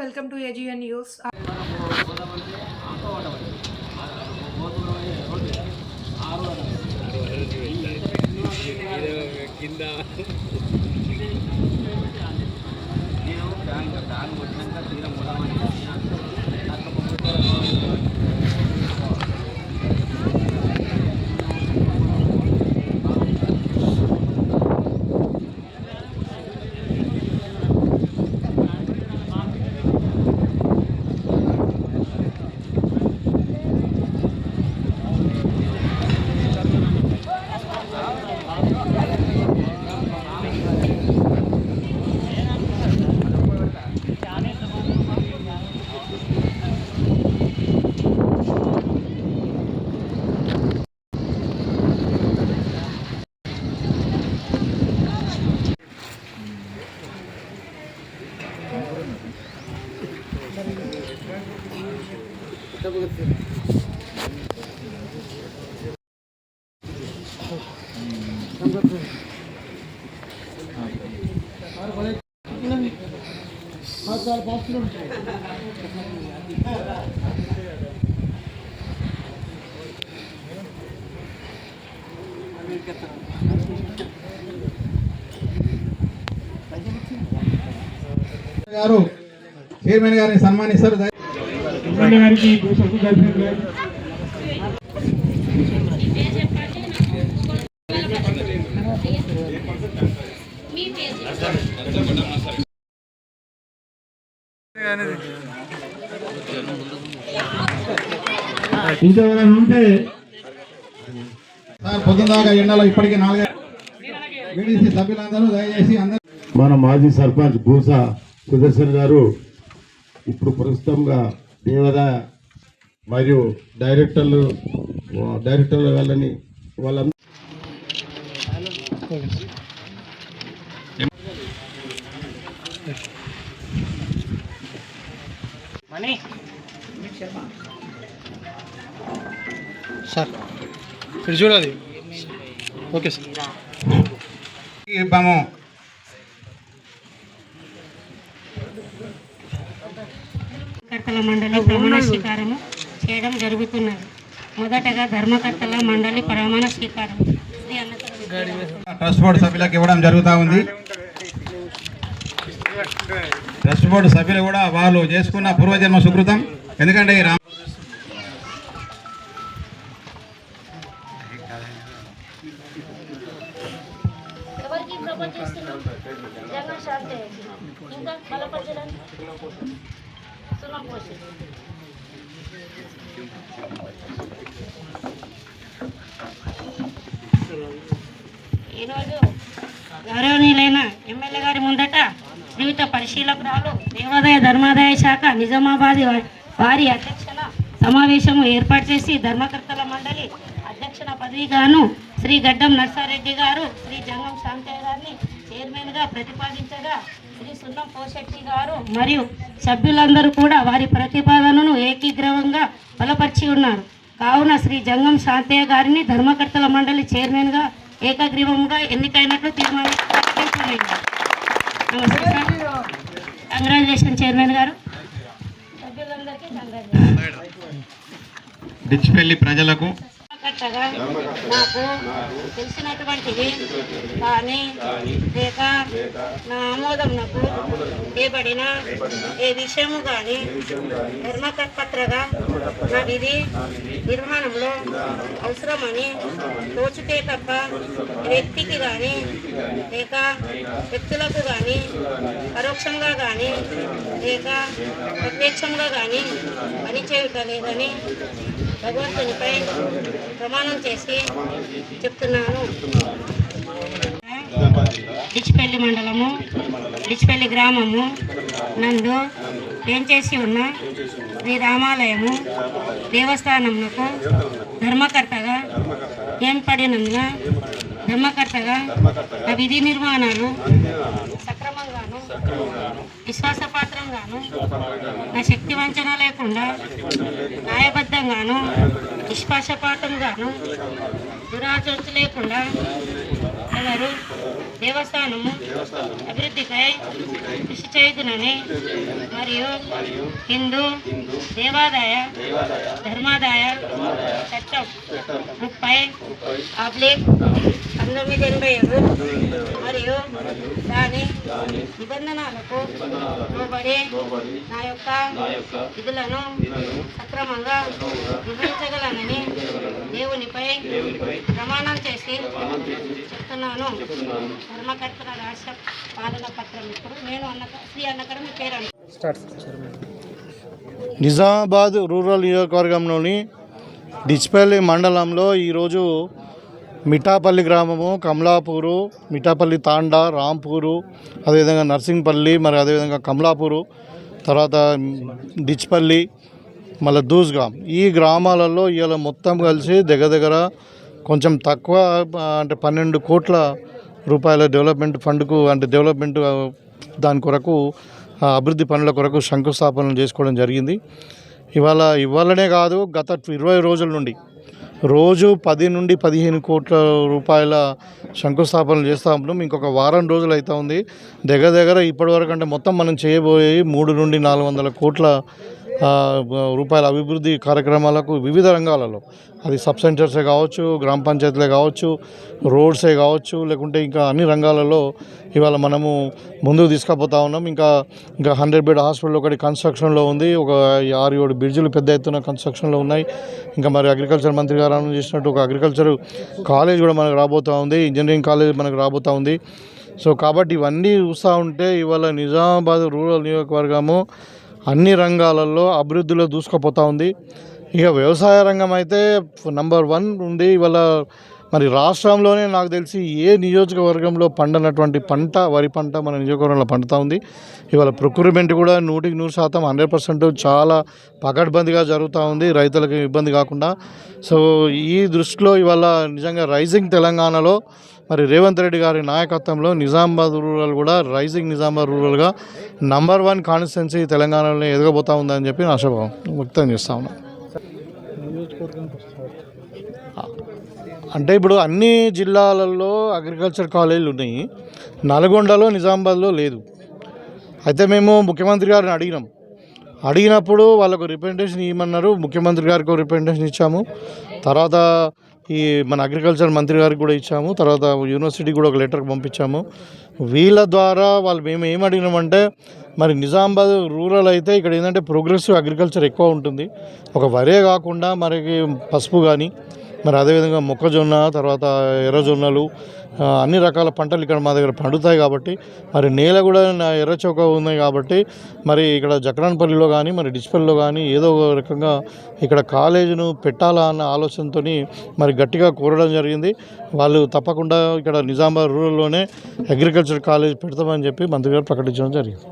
Welcome to ఏజిఎన్ news నేను గారు chairman గారిని సన్మానిస్తారు దయ- ఎమ్మెల్యే గారికి ఇంకెవరైనా ఉంటే సార్ పొద్దుదాకా ఎండలో ఇప్పటికే నాలుగే వీడీసీ సభ్యులందరూ దయచేసి అందరూ మన మాజీ సర్పంచ్ భూసా సుదర్శన్ గారు ఇప్పుడు ప్రస్తుతంగా దేవదాయ మరియు డైరెక్టర్లు డైరెక్టర్లు వాళ్ళని వాళ్ళందరూ సార్ ఇక్కడ చూడాలి. Okay sir. ఇవ్వము ధర్మకర్తల మండలి ప్రమాణ స్వీకారము చేయడం జరుగుతున్నది. మొదటగా ధర్మకర్తల మండలి ప్రమాణ స్వీకారం. ట్రస్ట్ బోర్డు సభ్యులకు ఇవ్వడం జరుగుతూ ఉంది. ట్రస్ట్ బోర్డు సభ్యులు కూడా వాళ్ళు చేసుకున్న పూర్వజన్మ సుకృతం. ఎందుకంటే ఈ రామ Thank you. ఈరోజు గౌరవనీయులైన ఎమ్మెల్యే గారి ముందట జీవిత పరిశీలకురాలు దేవాదాయ ధర్మాదాయ శాఖ నిజామాబాద్ వారి- అధ్యక్షన సమావేశము ఏర్పాటు చేసి ధర్మకర్తల మండలి అధ్యక్షన పదవిగాను శ్రీ గడ్డం నర్సారెడ్డి గారు శ్రీ జంగం శాంతయ్య గారిని చైర్మన్గా ప్రతిపాదించగా శ్రీ సున్నం పోశెట్టి గారు మరియు సభ్యులందరూ కూడా వారి ప్రతిపాదనను ఏకీగ్రవంగా బలపరిచి ఉన్నారు. కావున శ్రీ జంగం శాంతయ్య గారిని ధర్మకర్తల మండలి చైర్మన్గా ఏకగ్రీవంగా ఎన్నికైనట్లు నమస్తే సార్ కంగ్రాచులేషన్ చైర్మన్ గారు. సభ్యులందరికీ కంగ్రాచులేషన్. డిచ్పెల్లి ప్రజలకు కట్టగా నాకు తెలిసినటువంటివి కానీ లేక నా ఆమోదం నాకు చేయబడిన ఏ విషయము కానీ ధర్మకర్తగా నా విధి నిర్మాణంలో అవసరమని తోచితే తప్ప వ్యక్తికి కానీ లేక వ్యక్తులకు కానీ పరోక్షంగా కానీ లేక ప్రత్యక్షంగా కానీ పనిచేయుట లేదని భగవంతునిపై ప్రమాణం చేసి చెప్తున్నాను. డిచ్పల్లి మండలము డిచ్పల్లి గ్రామము నందు చేసి ఉన్న శ్రీ రామాలయము దేవస్థానమునకు ధర్మకర్తగా ఏం పడినందున ధర్మకర్తగా నా విధి నిర్మాణాలు సక్రమంగాను. విశ్వాసపాత్రంగాను. నా శక్తి వంచన లేకుండా న్యాయబద్ధంగాను నిష్పక్షపాతంగాను దురాచరణ లేకుండా సదరు దేవస్థానము అభివృద్ధికై కృషి చేయుదునని మరియు హిందూ దేవాదాయ ధర్మాదాయ చట్టం ముప్పై ఆబ్లిక్ పంతొమ్మిది ఎనభై ఏడు మరియు దాని నిబంధనలకు లోబడి నా యొక్క విధులను సక్రమంగా నిర్వహించగలనని దేవునిపై ప్రమాణం చేసి చెప్తున్నాను. ధర్మకర్తల రాష్ట్ర పాలన పత్రం. ఇప్పుడు నేను అన్న శ్రీ అన్నకడ మీ పేరు నిజామాబాద్ రూరల్ నియోజకవర్గంలోని డిచ్పల్లి మండలంలో ఈరోజు మిఠాపల్లి గ్రామము కమలాపూరు మిఠాపల్లి తాండా రాంపూరు అదేవిధంగా నర్సింగ్పల్లి మరి అదేవిధంగా కమలాపూరు తర్వాత డిచ్పల్లి మళ్ళీ దూస్గాం ఈ గ్రామాలలో ఇవాళ మొత్తం కలిసి దగ్గర దగ్గర కొంచెం తక్కువ అంటే పన్నెండు కోట్ల రూపాయల డెవలప్మెంట్ ఫండ్కు అంటే డెవలప్మెంట్ దాని కొరకు అభివృద్ధి పనుల కొరకు శంకుస్థాపనలు చేసుకోవడం జరిగింది. ఇవాళ ఇవాళనే కాదు గత ఇరవై రోజుల నుండి రోజు పది నుండి పదిహేను కోట్ల రూపాయల శంకుస్థాపనలు చేస్తూ ఉన్నాం. ఇంకొక వారం రోజులు అవుతా ఉంది. దగ్గర దగ్గర ఇప్పటివరకు అంటే మొత్తం మనం చేయబోయే మూడు నుండి నాలుగు వందల కోట్ల రూపాయల అభివృద్ధి కార్యక్రమాలకు వివిధ రంగాలలో. అది సబ్ సెంటర్సే కావచ్చు గ్రామ పంచాయతీలే కావచ్చు రోడ్సే కావచ్చు లేకుంటే ఇంకా అన్ని రంగాలలో ఇవాళ మనము ముందుకు తీసుకుపోతా ఉన్నాం. ఇంకా ఇంకా హండ్రెడ్ బెడ్ హాస్పిటల్ ఒకటి కన్స్ట్రక్షన్లో ఉంది. ఒక ఆరు ఏడు బ్రిడ్జిలు పెద్ద ఎత్తున కన్స్ట్రక్షన్లో ఉన్నాయి. ఇంకా మరి అగ్రికల్చర్ మంత్రి గారు అనౌన్స్ చేసినట్టు ఒక అగ్రికల్చర్ కాలేజ్ కూడా మనకు రాబోతూ ఉంది. ఇంజనీరింగ్ కాలేజ్ మనకు రాబోతూ ఉంది. సో కాబట్టి ఇవన్నీ చూస్తూ ఉంటే ఇవాళ నిజామాబాద్ రూరల్ నియోజకవర్గము అన్ని రంగాలలో అభివృద్ధిలో దూసుకుపోతూ ఉంది. ఇక వ్యవసాయ రంగం అయితే నంబర్ వన్ ఉంది. ఇవాళ మరి రాష్ట్రంలోనే నాకు తెలిసి ఏ నియోజకవర్గంలో పండనటువంటి పంట వరి పంట మన నియోజకవర్గంలో పండుతూ ఉంది. ఇవాళ ప్రొక్యూర్మెంట్ కూడా నూటికి నూరు శాతం హండ్రెడ్ పర్సెంట్ చాలా పకడ్బందీగా జరుగుతూ ఉంది. రైతులకు ఇబ్బంది కాకుండా. సో ఈ దృష్టిలో ఇవాళ నిజంగా రైజింగ్ తెలంగాణలో మరి రేవంత్ రెడ్డి గారి నాయకత్వంలో నిజామాబాద్ రూరల్ కూడా రైజింగ్ నిజామాబాద్ రూరల్గా నంబర్ వన్ కాన్స్టిట్యున్సీ తెలంగాణలో ఎదగబోతా ఉందని చెప్పి నా ఆశాభావం వ్యక్తం చేస్తా ఉన్నాను అంటే ఇప్పుడు అన్ని జిల్లాలలో అగ్రికల్చర్ కాలేజీలు ఉన్నాయి. నల్గొండలో నిజామాబాద్లో లేదు. అయితే మేము ముఖ్యమంత్రి గారిని అడిగినాం. అడిగినప్పుడు వాళ్ళకు రిప్రజెంటేషన్ ఇవ్వమన్నారు. ముఖ్యమంత్రి గారికి రిప్రజెంటేషన్ ఇచ్చాము. తర్వాత ఈ మన అగ్రికల్చర్ మంత్రి గారికి కూడా ఇచ్చాము. తర్వాత యూనివర్సిటీ కూడా ఒక లెటర్ పంపించాము. వీళ్ళ ద్వారా వాళ్ళు మేము ఏం అడిగినామంటే మరి నిజామాబాద్ రూరల్ అయితే ఇక్కడ ఏంటంటే ప్రోగ్రెసివ్ అగ్రికల్చర్ ఎక్కువ ఉంటుంది. ఒక వరే కాకుండా మనకి పసుపు కానీ మరి అదేవిధంగా మొక్కజొన్న తర్వాత ఎర్రజొన్నలు అన్ని రకాల పంటలు ఇక్కడ మా దగ్గర పండుతాయి కాబట్టి మరి నేల కూడా ఎర్రచౌక ఉన్నాయి కాబట్టి మరి ఇక్కడ జక్రాన్పల్లిలో కానీ మరి డిస్పల్లో కానీ ఏదో ఒక రకంగా ఇక్కడ కాలేజీను పెట్టాలా అన్న ఆలోచనతో మరి గట్టిగా కోరడం జరిగింది. వాళ్ళు తప్పకుండా ఇక్కడ నిజామాబాద్ రూరల్లోనే అగ్రికల్చర్ కాలేజ్ పెడతామని చెప్పి మంత్రి గారు ప్రకటించడం జరిగింది.